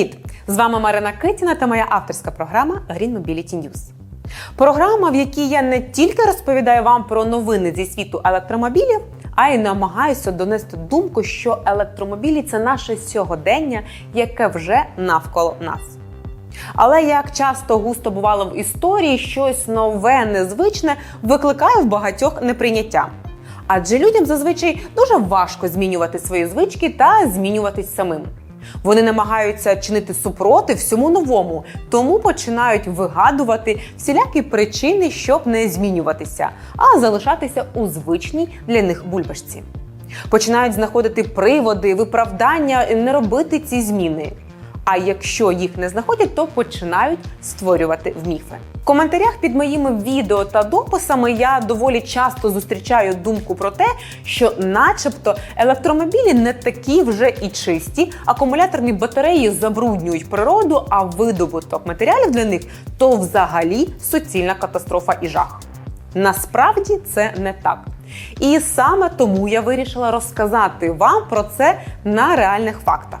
Привіт! З вами Марина Китіна та моя авторська програма Green Mobility News. Програма, в якій я не тільки розповідаю вам про новини зі світу електромобілів, а й намагаюся донести думку, що електромобілі це наше сьогодення, яке вже навколо нас. Але як часто густо бувало в історії, щось нове, незвичне викликає в багатьох неприйняття. Адже людям зазвичай дуже важко змінювати свої звички та змінюватись самим. Вони намагаються чинити супротив всьому новому, тому починають вигадувати всілякі причини, щоб не змінюватися, а залишатися у звичній для них бульбашці. Починають знаходити приводи, виправдання не робити ці зміни. А якщо їх не знаходять, то починають створювати міфи. В коментарях під моїми відео та дописами я доволі часто зустрічаю думку про те, що, начебто, електромобілі не такі вже і чисті, акумуляторні батареї забруднюють природу, а видобуток матеріалів для них то взагалі суцільна катастрофа і жах. Насправді це не так. І саме тому я вирішила розказати вам про це на реальних фактах.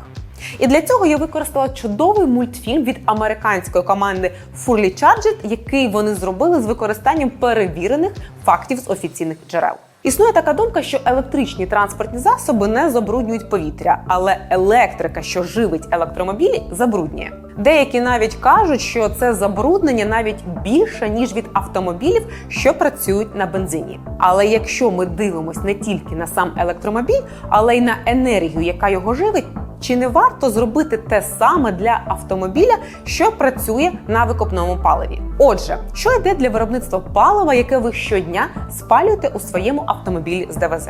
І для цього я використала чудовий мультфільм від американської команди Fully Charged, який вони зробили з використанням перевірених фактів з офіційних джерел. Існує така думка, що електричні транспортні засоби не забруднюють повітря, але електрика, що живить електромобілі, забруднює. Деякі навіть кажуть, що це забруднення навіть більше ніж від автомобілів, що працюють на бензині. Але якщо ми дивимося не тільки на сам електромобіль, але й на енергію, яка його живить. Чи не варто зробити те саме для автомобіля, що працює на викопному паливі? Отже, що йде для виробництва палива, яке ви щодня спалюєте у своєму автомобілі з ДВЗ?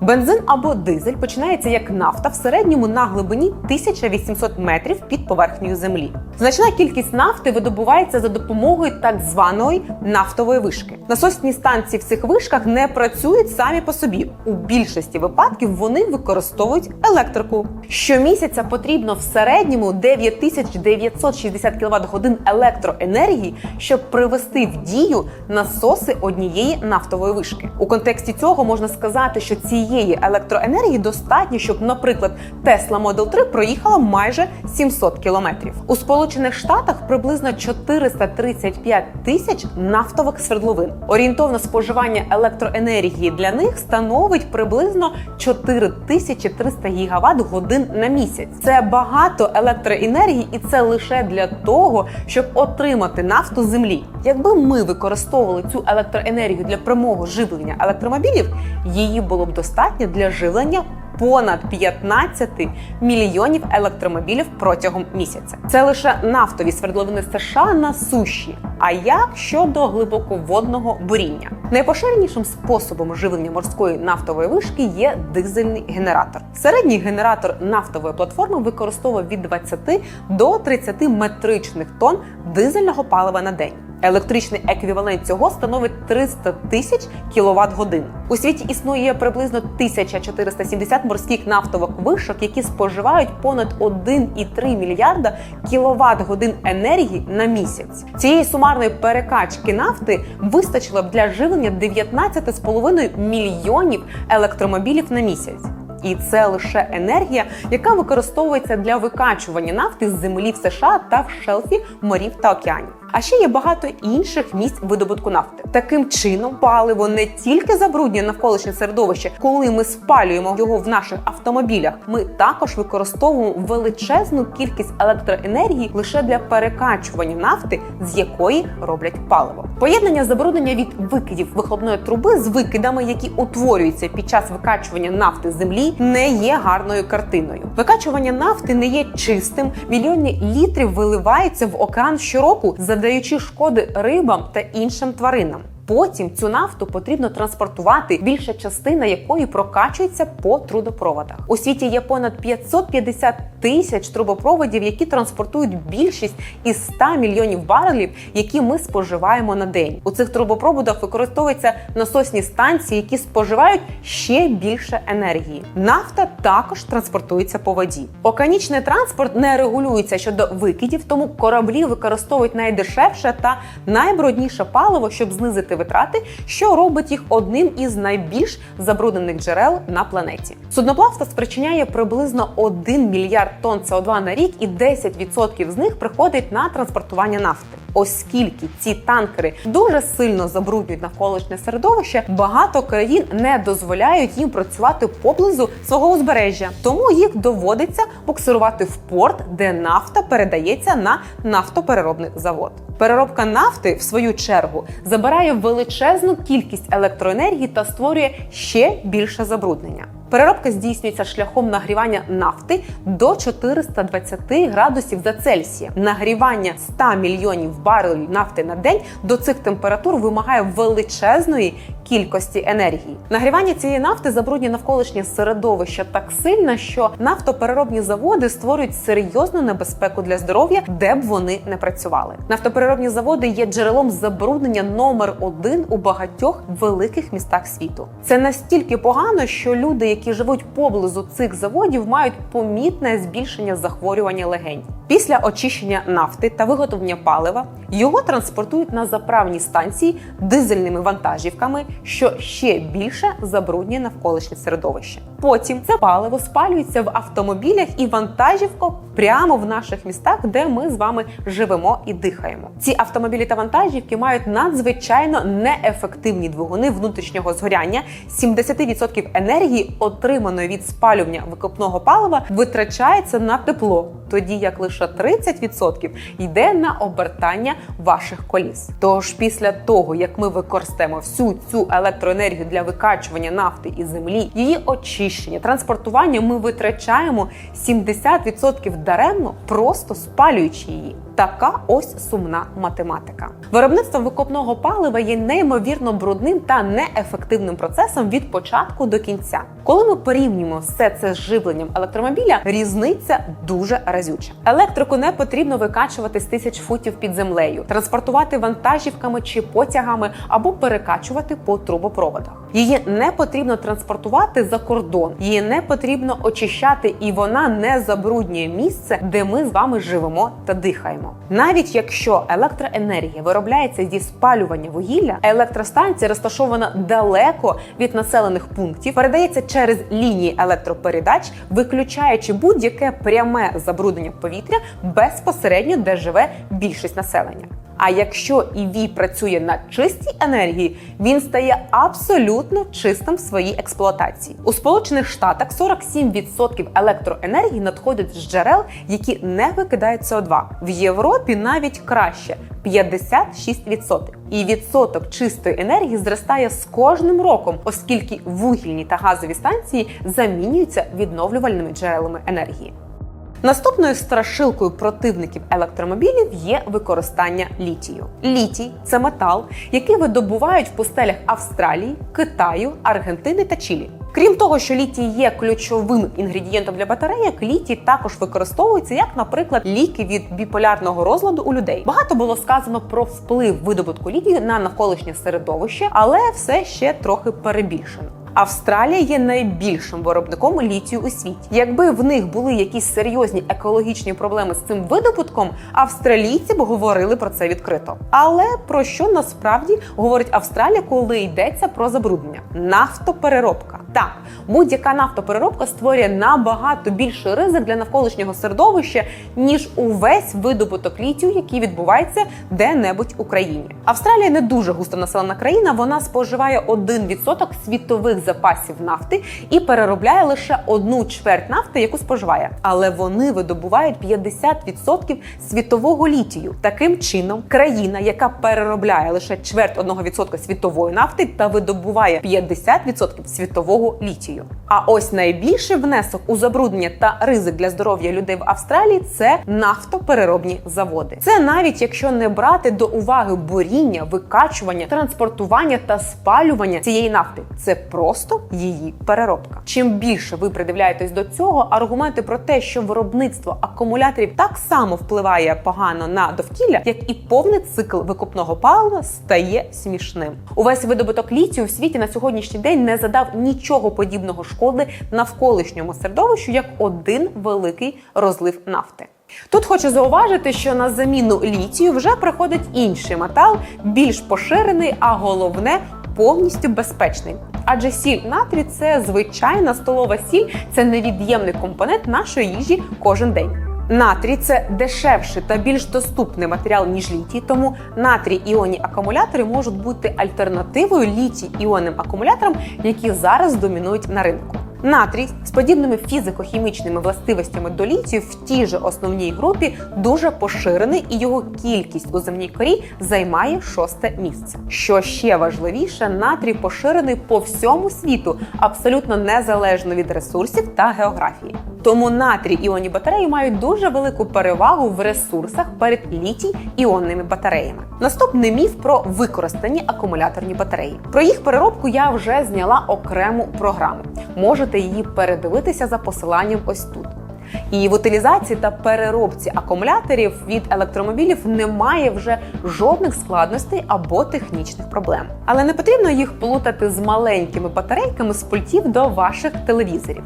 Бензин або дизель починається як нафта в середньому на глибині 1800 метрів під поверхнею землі. Значна кількість нафти видобувається за допомогою так званої нафтової вишки. Насосні станції в цих вишках не працюють самі по собі. У більшості випадків вони використовують електрику. Щомісяця потрібно в середньому 9960 кВт годин електроенергії, щоб привести в дію насоси однієї нафтової вишки. У контексті цього можна сказати, що цієї електроенергії достатньо, щоб, наприклад, Tesla Model 3 проїхала майже 700 кілометрів. У Сполучених Штатах приблизно 435 тисяч нафтових свердловин. Орієнтовне споживання електроенергії для них становить приблизно 4300 гігават годин на місяць. Це багато електроенергії, і це лише для того, щоб отримати нафту землі. Якби ми використовували цю електроенергію для прямого живлення електромобілів, її було б достатньо для живлення понад 15 мільйонів електромобілів протягом місяця. Це лише нафтові свердловини США на суші. А як щодо глибоководного буріння? Найпоширенішим способом живлення морської нафтової вишки є дизельний генератор. Середній генератор нафтової платформи використовує від 20 до 30 метричних тонн дизельного палива на день. Електричний еквівалент цього становить 300 тисяч кіловат годин. У світі існує приблизно 1470 морських нафтових вишок, які споживають понад 1,3 мільярда кіловат годин енергії на місяць. Цієї сумарної перекачки нафти вистачило б для живлення 19,5 мільйонів електромобілів на місяць. І це лише енергія, яка використовується для викачування нафти з землі в США та в шелфі морів та океанів. А ще є багато інших місць видобутку нафти. Таким чином, паливо не тільки забруднює навколишнє середовище, коли ми спалюємо його в наших автомобілях. Ми також використовуємо величезну кількість електроенергії лише для перекачування нафти, з якої роблять паливо. Поєднання забруднення від викидів вихлопної труби з викидами, які утворюються під час викачування нафти з землі, не є гарною картиною. Викачування нафти не є чистим. Мільйони літрів виливаються в океан щороку, завдаючи шкоди рибам та іншим тваринам. Потім цю нафту потрібно транспортувати, більша частина якої прокачується по трудопроводах. У світі є понад 550 тисяч трубопроводів, які транспортують більшість із 100 мільйонів барелів, які ми споживаємо на день. У цих трубопроводах використовуються насосні станції, які споживають ще більше енергії. Нафта також транспортується по воді. Океанічний транспорт не регулюється щодо викидів, тому кораблі використовують найдешевше та найбрудніше паливо, щоб знизити витрати, що робить їх одним із найбільш забруднених джерел на планеті. Судноплавство спричиняє приблизно 1 мільярд тонн СО2 на рік, і 10% з них приходить на транспортування нафти. Оскільки ці танкери дуже сильно забруднюють навколишнє середовище, багато країн не дозволяють їм працювати поблизу свого узбережжя, тому їх доводиться буксирувати в порт, де нафта передається на нафтопереробний завод. Переробка нафти, в свою чергу, забирає величезну кількість електроенергії та створює ще більше забруднення. Переробка здійснюється шляхом нагрівання нафти до 420 градусів за Цельсієм. Нагрівання 100 мільйонів барелів нафти на день до цих температур вимагає величезної кількості енергії. Нагрівання цієї нафти забруднює навколишнє середовище так сильно, що нафтопереробні заводи створюють серйозну небезпеку для здоров'я, де б вони не працювали. Нафтопереробні заводи є джерелом забруднення номер один у багатьох великих містах світу. Це настільки погано, що люди, які живуть поблизу цих заводів, мають помітне збільшення захворювання легень. Після очищення нафти та виготовлення палива його транспортують на заправні станції дизельними вантажівками, що ще більше забруднює навколишнє середовище. Потім це паливо спалюється в автомобілях і вантажівках прямо в наших містах, де ми з вами живемо і дихаємо. Ці автомобілі та вантажівки мають надзвичайно неефективні двигуни внутрішнього згоряння. 70% енергії, отриманої від спалювання викопного палива, витрачається на тепло, тоді як лише 30% йде на обертання ваших коліс. Тож після того, як ми використаємо всю цю електроенергію для викачування нафти із землі, її очищення, транспортування, ми витрачаємо 70% даремно, просто спалюючи її. Така ось сумна математика. Виробництво викопного палива є неймовірно брудним та неефективним процесом від початку до кінця. Коли ми порівнюємо все це з живленням електромобіля, різниця дуже разюча. Електрику не потрібно викачувати з тисяч футів під землею, транспортувати вантажівками чи потягами або перекачувати по трубопроводах. Її не потрібно транспортувати за кордон, її не потрібно очищати, і вона не забруднює місце, де ми з вами живемо та дихаємо. Навіть якщо електроенергія виробляється зі спалювання вугілля, електростанція розташована далеко від населених пунктів, передається через лінії електропередач, виключаючи будь-яке пряме забруднення повітря безпосередньо, де живе більшість населення. А якщо EV працює на чистій енергії, він стає абсолютно чистим в своїй експлуатації. У Сполучених Штатах 47% електроенергії надходять з джерел, які не викидають СО2. В Європі навіть краще 56%. І відсоток чистої енергії зростає з кожним роком, оскільки вугільні та газові станції замінюються відновлювальними джерелами енергії. Наступною страшилкою противників електромобілів є використання літію. Літій це метал, який видобувають в пустелях Австралії, Китаю, Аргентини та Чилі. Крім того, що літій є ключовим інгредієнтом для батарейок, літій також використовується як, наприклад, ліки від біполярного розладу у людей. Багато було сказано про вплив видобутку літію на навколишнє середовище, але все ще трохи перебільшено. Австралія є найбільшим виробником літію у світі. Якби в них були якісь серйозні екологічні проблеми з цим видобутком, австралійці б говорили про це відкрито. Але про що насправді говорить Австралія, коли йдеться про забруднення? Нафтопереробка. Так, будь-яка нафтопереробка створює набагато більший ризик для навколишнього середовища, ніж увесь видобуток літію, який відбувається де-небудь у країні. Австралія не дуже густо населена країна. Вона споживає 1% світових запасів нафти і переробляє лише одну чверть нафти, яку споживає. Але вони видобувають 50% світового літію. Таким чином, країна, яка переробляє лише чверть 1% світової нафти та видобуває 50% світового літію. А ось найбільший внесок у забруднення та ризик для здоров'я людей в Австралії це нафтопереробні заводи. Це навіть якщо не брати до уваги буріння, викачування, транспортування та спалювання цієї нафти. Це просто просто її переробка. Чим більше ви придивляєтесь до цього, аргументи про те, що виробництво акумуляторів так само впливає погано на довкілля, як і повний цикл викупного палива, стає смішним. Увесь видобуток літію в світі на сьогоднішній день не задав нічого подібного шкоди навколишньому середовищу, як один великий розлив нафти. Тут хочу зауважити, що на заміну літію вже приходить інший метал, більш поширений, а головне повністю безпечний. Адже сіль натрій це звичайна столова сіль, це невід'ємний компонент нашої їжі кожен день. Натрій це дешевший та більш доступний матеріал ніж літій, тому натрій іонні акумулятори можуть бути альтернативою літій іонним акумуляторам, які зараз домінують на ринку. Натрій з подібними фізико-хімічними властивостями до літію в тій же основній групі дуже поширений, і його кількість у земній корі займає шосте місце. Що ще важливіше, натрій поширений по всьому світу, абсолютно незалежно від ресурсів та географії. Тому натрій іонні батареї мають дуже велику перевагу в ресурсах перед літій іонними батареями. Наступний міф про використані акумуляторні батареї. Про їх переробку я вже зняла окрему програму. Можете її передивитися за посиланням ось тут. І в утилізації та переробці акумуляторів від електромобілів немає вже жодних складностей або технічних проблем. Але не потрібно їх плутати з маленькими батарейками з пультів до ваших телевізорів.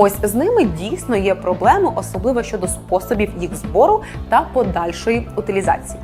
Ось з ними дійсно є проблеми, особливо щодо способів їх збору та подальшої утилізації.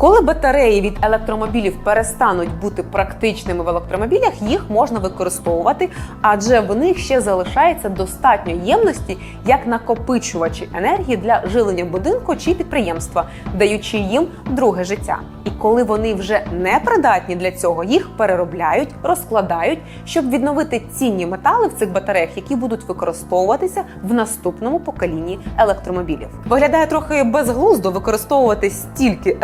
Коли батареї від електромобілів перестануть бути практичними в електромобілях, їх можна використовувати, адже в них ще залишається достатньо ємності як накопичувачі енергії для жилення будинку чи підприємства, даючи їм друге життя. І коли вони вже не придатні для цього, їх переробляють, розкладають, щоб відновити цінні метали в цих батареях, які будуть використовуватися в наступному поколінні електромобілів. Виглядає трохи безглуздо використовувати стільки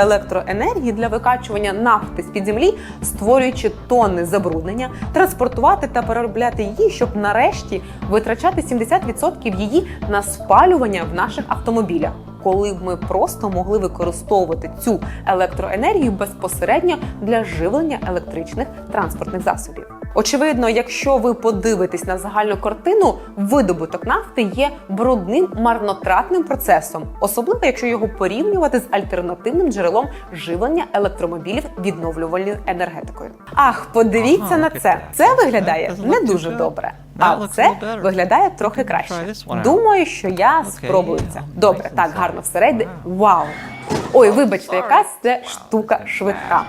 електроенергії для викачування нафти з під землі, створюючи тонни забруднення, транспортувати та переробляти її, щоб нарешті витрачати 70% її на спалювання в наших автомобілях коли б ми просто могли використовувати цю електроенергію безпосередньо для живлення електричних транспортних засобів. Очевидно, якщо ви подивитесь на загальну картину, видобуток нафти є брудним марнотратним процесом, особливо якщо його порівнювати з альтернативним джерелом живлення електромобілів відновлювальною енергетикою. Ах, подивіться Ага, на це. Це виглядає не дуже добре. А це виглядає трохи краще. Думаю, що я Okay, спробую це. Добре, так гарно всередині. Вау! Ой, вибачте, якась це штука швидка.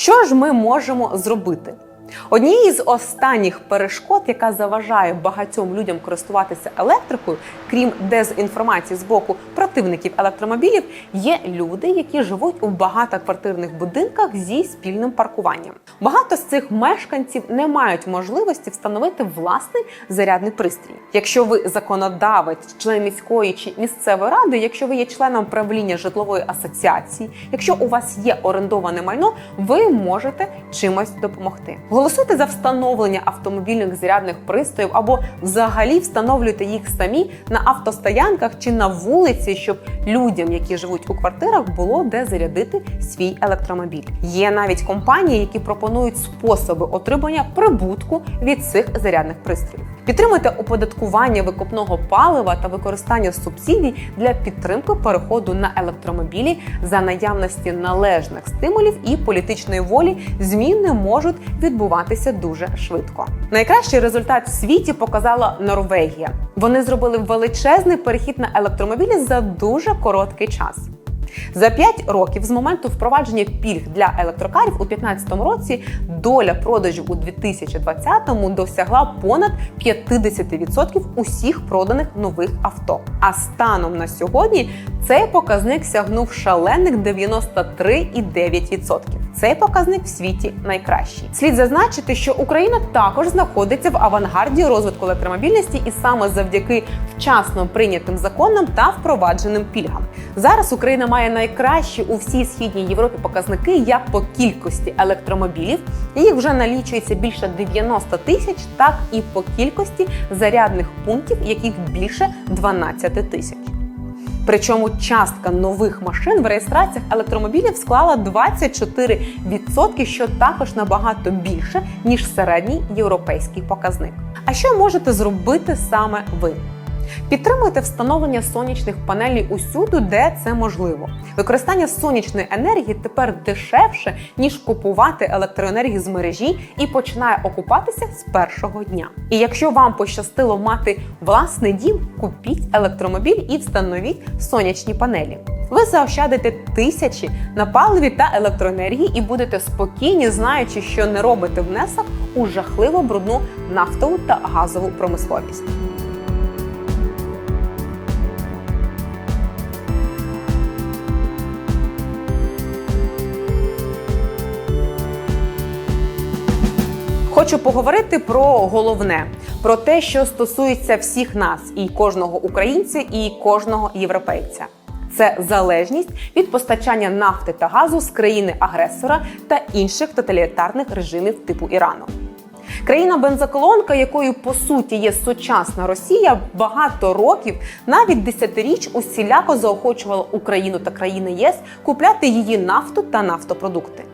Що ж ми можемо зробити? Однією з останніх перешкод, яка заважає багатьом людям користуватися електрикою, крім дезінформації з боку противників електромобілів, є люди, які живуть у багатоквартирних будинках зі спільним паркуванням. Багато з цих мешканців не мають можливості встановити власний зарядний пристрій. Якщо ви законодавець, член міської чи місцевої ради, якщо ви є членом правління житлової асоціації, якщо у вас є орендоване майно, ви можете чимось допомогти. Голосуйте за встановлення автомобільних зарядних пристроїв або взагалі встановлюйте їх самі на автостоянках чи на вулиці, щоб людям, які живуть у квартирах, було де зарядити свій електромобіль. Є навіть компанії, які пропонують способи отримання прибутку від цих зарядних пристроїв. Підтримуйте оподаткування викопного палива та використання субсидій для підтримки переходу на електромобілі за наявності належних стимулів і політичної волі. Зміни можуть відбуватися дуже швидко. Найкращий результат в світі показала Норвегія. Вони зробили величезний перехід на електромобілі за дуже короткий час. За 5 років з моменту впровадження пільг для електрокарів у 2015 році доля продажів у 2020-му досягла понад 50% усіх проданих нових авто. А станом на сьогодні цей показник сягнув шалених 93,9%. Цей показник в світі найкращий. Слід зазначити, що Україна також знаходиться в авангарді розвитку електромобільності, і саме завдяки вчасно прийнятим законам та впровадженим пільгам. Зараз Україна має найкращі у всій східній Європі показники як по кількості електромобілів, їх вже налічується більше 90 тисяч, так і по кількості зарядних пунктів, яких більше 12 тисяч. Причому частка нових машин в реєстраціях електромобілів склала 24%, що також набагато більше ніж середній європейський показник. А що можете зробити саме ви? Підтримуйте встановлення сонячних панелей усюди, де це можливо. Використання сонячної енергії тепер дешевше ніж купувати електроенергію з мережі і починає окупатися з першого дня. І якщо вам пощастило мати власний дім, купіть електромобіль і встановіть сонячні панелі. Ви заощадите тисячі на паливі та електроенергії і будете спокійні, знаючи, що не робите внесок у жахливо брудну нафтову та газову промисловість. Хочу поговорити про головне, про те, що стосується всіх нас, і кожного українця, і кожного європейця. Це залежність від постачання нафти та газу з країни-агресора та інших тоталітарних режимів типу Ірану. Країна бензоколонка, якою по суті є сучасна Росія, багато років, навіть десятиріч, усіляко заохочувала Україну та країни ЄС купляти її нафту та нафтопродукти.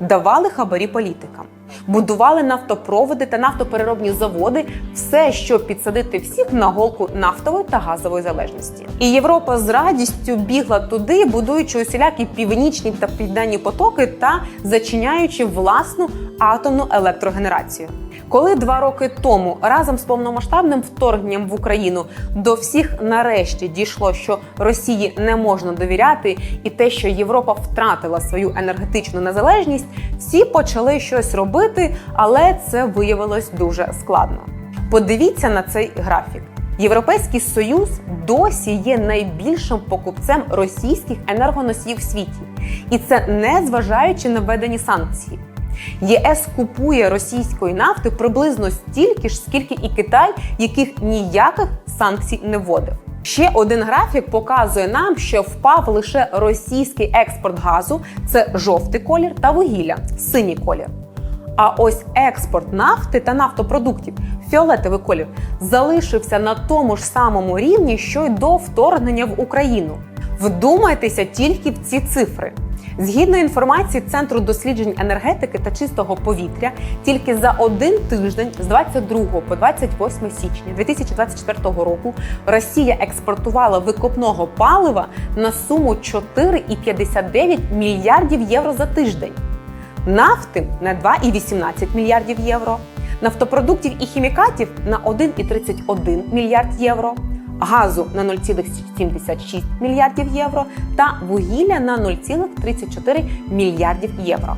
Давали хабарі політикам, будували нафтопроводи та нафтопереробні заводи, все, щоб підсадити всіх на голку нафтової та газової залежності. І Європа з радістю бігла туди, будуючи усілякі північні та південні потоки та зачиняючи власну атомну електрогенерацію. Коли два роки тому разом з повномасштабним вторгненням в Україну до всіх нарешті дійшло, що Росії не можна довіряти, і те, що Європа втратила свою енергетичну незалежність, всі почали щось робити, але це виявилось дуже складно. Подивіться на цей графік. Європейський союз досі є найбільшим покупцем російських енергоносіїв в світі, і це не зважаючи на введені санкції. ЄС купує російської нафти приблизно стільки ж, скільки і Китай, яких ніяких санкцій не вводив. Ще один графік показує нам, що впав лише російський експорт газу це жовтий колір та вугілля синій колір. А ось експорт нафти та нафтопродуктів фіолетовий колір залишився на тому ж самому рівні, що й до вторгнення в Україну. Вдумайтеся тільки в ці цифри. Згідно інформації Центру досліджень енергетики та чистого повітря, тільки за один тиждень з 22 по 28 січня 2024 року Росія експортувала викопного палива на суму 4,59 мільярдів євро за тиждень, нафти на 2,18 мільярдів євро, нафтопродуктів і хімікатів на 1,31 мільярд євро газу на 0,76 мільярдів євро та вугілля на 0,34 мільярдів євро.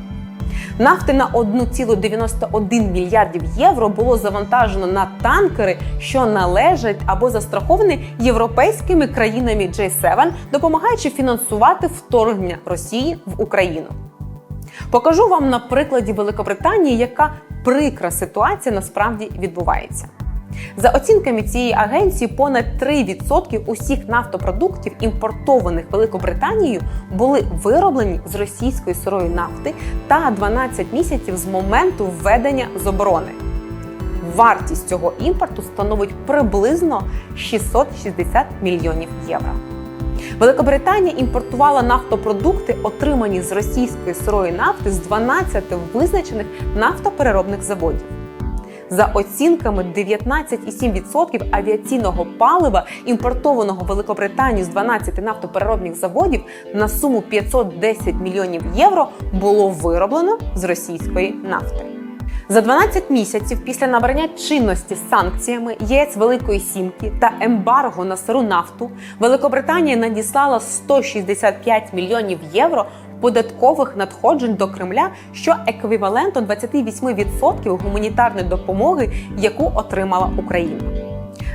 Нафти на 1,91 мільярдів євро було завантажено на танкери, що належать або застраховані європейськими країнами J7, допомагаючи фінансувати вторгнення Росії в Україну. Покажу вам на прикладі Великобританії, яка прикра ситуація насправді відбувається. За оцінками цієї агенції, понад 3% усіх нафтопродуктів, імпортованих Великобританією, були вироблені з російської сирої нафти та 12 місяців з моменту введення заборони. Вартість цього імпорту становить приблизно 660 мільйонів євро. Великобританія імпортувала нафтопродукти, отримані з російської сирої нафти з 12 визначених нафтопереробних заводів. За оцінками 19,7% авіаційного палива, імпортованого Великобританію з 12 нафтопереробних заводів на суму 510 мільйонів євро було вироблено з російської нафти. За 12 місяців після набрання чинності санкціями ЄС Великої Сімки та ембарго на сиру нафту Великобританія надіслала 165 мільйонів євро податкових надходжень до Кремля, що еквівалентно 28% гуманітарної допомоги, яку отримала Україна.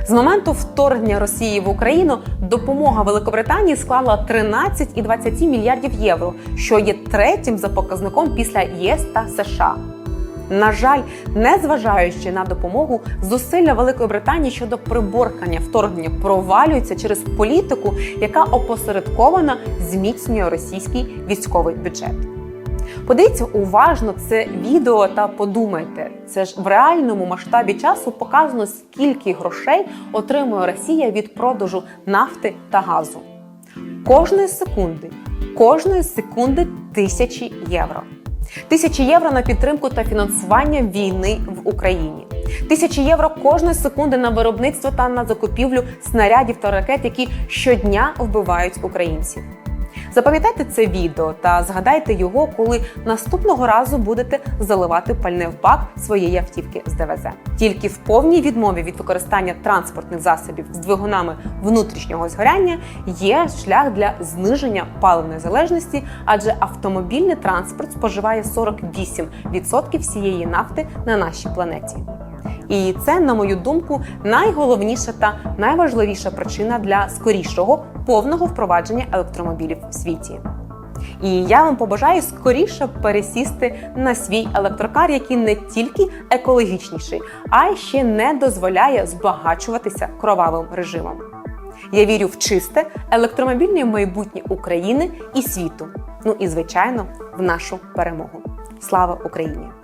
З моменту вторгнення Росії в Україну допомога Великобританії склала 13,27 мільярдів євро, що є третім за показником після ЄС та США. На жаль, незважаючи на допомогу, зусилля Великої Британії щодо приборкання вторгнення провалюються через політику, яка опосередковано зміцнює російський військовий бюджет. Подивіться уважно це відео та подумайте, це ж в реальному масштабі часу показано, скільки грошей отримує Росія від продажу нафти та газу. кожної секунди, кожної секунди тисячі євро. Тисячі євро на підтримку та фінансування війни в Україні. Тисячі євро кожної секунди на виробництво та на закупівлю снарядів та ракет, які щодня вбивають українців. Запам'ятайте це відео та згадайте його, коли наступного разу будете заливати пальне в бак своєї автівки з ДВЗ. Тільки в повній відмові від використання транспортних засобів з двигунами внутрішнього згоряння є шлях для зниження паливної залежності, адже автомобільний транспорт споживає 48% всієї нафти на нашій планеті. І це, на мою думку, найголовніша та найважливіша причина для скорішого повного впровадження електромобілів в світі. І я вам побажаю скоріше пересісти на свій електрокар, який не тільки екологічніший, а ще не дозволяє збагачуватися кровавим режимом. Я вірю в чисте електромобільне майбутнє України і світу. Ну і звичайно, в нашу перемогу. Слава Україні!